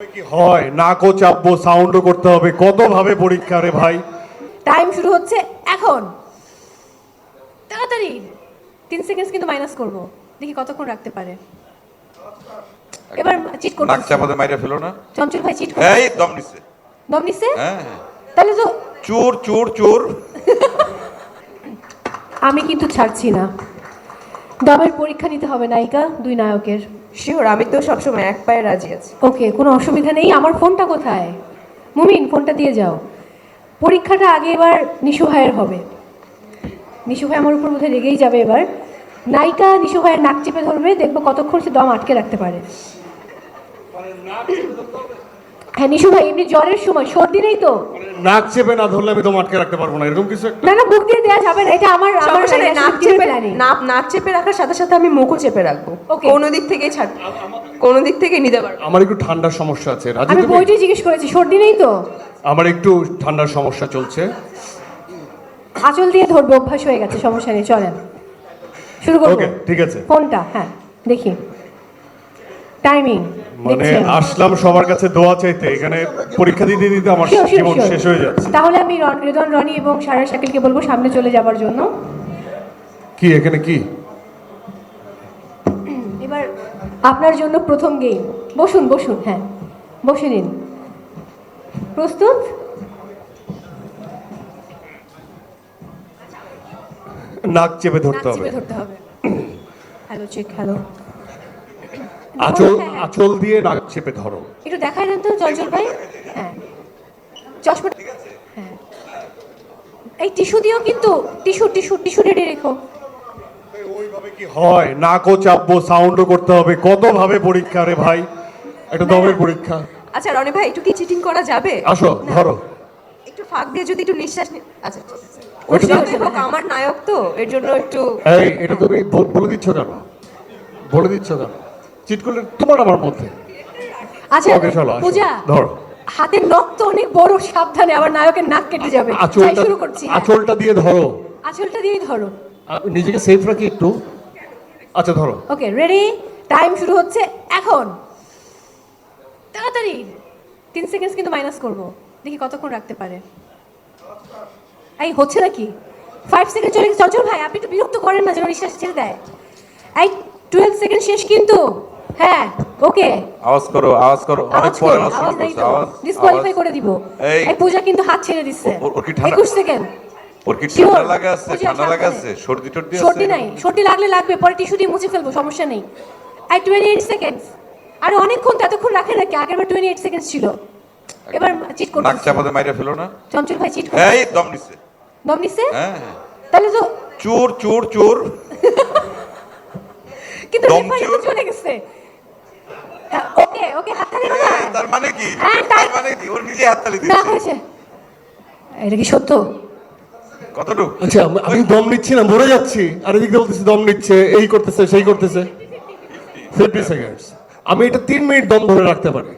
কি হয়? নাকও চাপবো সাউন্ডও করতে হবে। কত ভাবে পরীক্ষা রে ভাই? টাইম শুরু হচ্ছে এখন। তাড়াতাড়ি। তিন সেকেন্ড কিন্তু মাইনাস করব। দেখি কতক্ষণ রাখতে পারে। এবার চিট নাক করতে চাপাতে মাইরে ফেলো না। চঞ্চল ভাই চিট এই দম নিচ্ছে দম নিছে? হ্যাঁ হ্যাঁ। তাহলে তো চোর চোর চোর। আমি কিন্তু ছাড়ছি না। দমের পরীক্ষা নিতে হবে নায়িকা দুই নায়কের। শিওর আমি তো সবসময় এক পায়ে রাজি আছি। ওকে কোনো অসুবিধা নেই। আমার ফোনটা কোথায়? মুমিন ফোনটা দিয়ে যাও। পরীক্ষাটা আগে এবার নিশু ভাইয়ের হবে। নিশু ভাই আমার উপর বোধহয় রেগেই যাবে এবার। নায়িকা নিশু ভাইয়ের নাক চেপে ধরবে দেখব কতক্ষণ সে দম আটকে রাখতে পারে। হ্যাঁ নিশু ভাই এমনি জ্বরের সময় সর্দি নেই তো? নাক চেপে না ধরলে আমি তো আটকে রাখতে পারব না এরকম কিছু না না বুক দিয়ে দেওয়া যাবে না এটা আমার আমার সমস্যা নেই, নাক চেপে নাক নাক চেপে রাখার সাথে সাথে আমি মুখও চেপে রাখব। Okay. কোনো দিক থেকেই ছাড় কোনো দিক থেকে নিতে পারব আমার একটু ঠান্ডার সমস্যা আছে রাজি আমি তুমি? বইটাই জিজ্ঞেস করেছি সর্দি নেই তো? আমার একটু ঠান্ডার সমস্যা চলছে। আঁচল দিয়ে ধরবে অভ্যাস হয়ে গেছে সমস্যা নেই চলেন। শুরু করব। ওকে ঠিক আছে। ফোনটা হ্যাঁ দেখি। টাইমিং মানে আসলাম সবার কাছে দোয়া চাইতে। এখানে পরীক্ষা দিতে দিতে আমার জীবন শেষ হয়ে যাচ্ছে। তাহলে আমি রেদন রনি এবং সারা শাকিলকে বলব সামনে চলে যাবার জন্য। কি এখানে কি? এবার আপনার জন্য প্রথম গেম বসুন বসুন হ্যাঁ। বসে নিন। প্রস্তুত? নাক চেপে ধরতে হবে। চেপে ধরতে হবে। হ্যালো চেক হ্যালো আঁচল আঁচল দিয়ে নাক চেপে ধরো। একটু দেখায় দেন তো চঞ্চল ভাই? হ্যাঁ। চশমা হ্যাঁ। এই টিস্যু দিও কিন্তু টিস্যু টিস্যু টিস্যু রেডি রেখো। ওইভাবে কি হয়? নাকও চাপবো সাউন্ডও করতে হবে। কত ভাবে পরীক্ষা রে ভাই? একটা দমের পরীক্ষা। আচ্ছা রনি ভাই একটু কি চিটিং করা যাবে? আসো ধরো। একটু ফাঁক দিয়ে যদি একটু নিঃশ্বাস নি আচ্ছা যতই হোক, আমার নায়ক তো এর জন্য একটু এই এটা তুমি বলে দিচ্ছ কেন? বলে দিচ্ছ কেন? চিট করলে তোমার আমার মধ্যে। আচ্ছা। পূজা ধরো। হাতের নখ তো অনেক বড় সাবধানে আবার নায়কের নাক কেটে যাবে। আঁচলটা শুরু করছি। আঁচলটা দিয়ে ধরো। আঁচলটা দিয়েই ধরো। নিজেকে সেফ রাখি একটু। আচ্ছা ধরো। ওকে রেডি টাইম শুরু হচ্ছে এখন। তাড়াতাড়ি। তিন সেকেন্ড কিন্তু মাইনাস করব। দেখি কতক্ষণ রাখতে পারে। এই হচ্ছে নাকি? ফাইভ সেকেন্ড চলে গেছে। চঞ্চল ভাই আপনি একটু বিরক্ত করেন না যেন নিঃশ্বাস ছেড়ে দেয়। এই টুয়েলভ সেকেন্ড শেষ কিন্তু। হ্যাঁ ওকে। আওয়াজ করো আওয়াজ করো অনেক পরে আওয়াজ করছে আওয়াজ ডিসকোয়ালিফাই করে দিব। এই- পূজা কিন্তু হাত ছেড়ে দিচ্ছে। ওর- কি ঠান্ডা- একুশ সেকেন্ড ওর কি ঠান্ডা লাগা আছে? ঠান্ডা লাগা আছে? সর্দি টর্দি আছে? সর্দি নাই। সর্দি লাগলে লাগবে পরে টিস্যু দিয়ে মুছে ফেলব সমস্যা নেই। আই টোয়েন্টি এইট সেকেন্ডস আরে অনেকক্ষণ তো এতক্ষণ রাখে নাকি? আগের বার টোয়েন্টি এইট সেকেন্ডস ছিল। এবার চিট করতে নাক চাপাতে মাইরে ফেলো না। চঞ্চল ভাই চিট এই দম নিচ্ছে দম নিছে? হ্যাঁ হ্যাঁ। তাহলে তো চোর চোর চোর। কিন্তু রেফারি তো চলে গেছে। ওকে হাততালি তার মানে কি? হ্যাঁ, তার- মানে কি? ওর নিজে হাততালি না হয়েছে। এটা কি সত্য? কতটুকু? আচ্ছা আমি- আমি দম নিচ্ছি না মরে যাচ্ছি। আর এদিক দিয়ে বলতেছি দম নিচ্ছে এই করতেছে সেই করতেছে। ফিফটি সেকেন্ডস আমি এটা তিন মিনিট দম ধরে রাখতে পারি।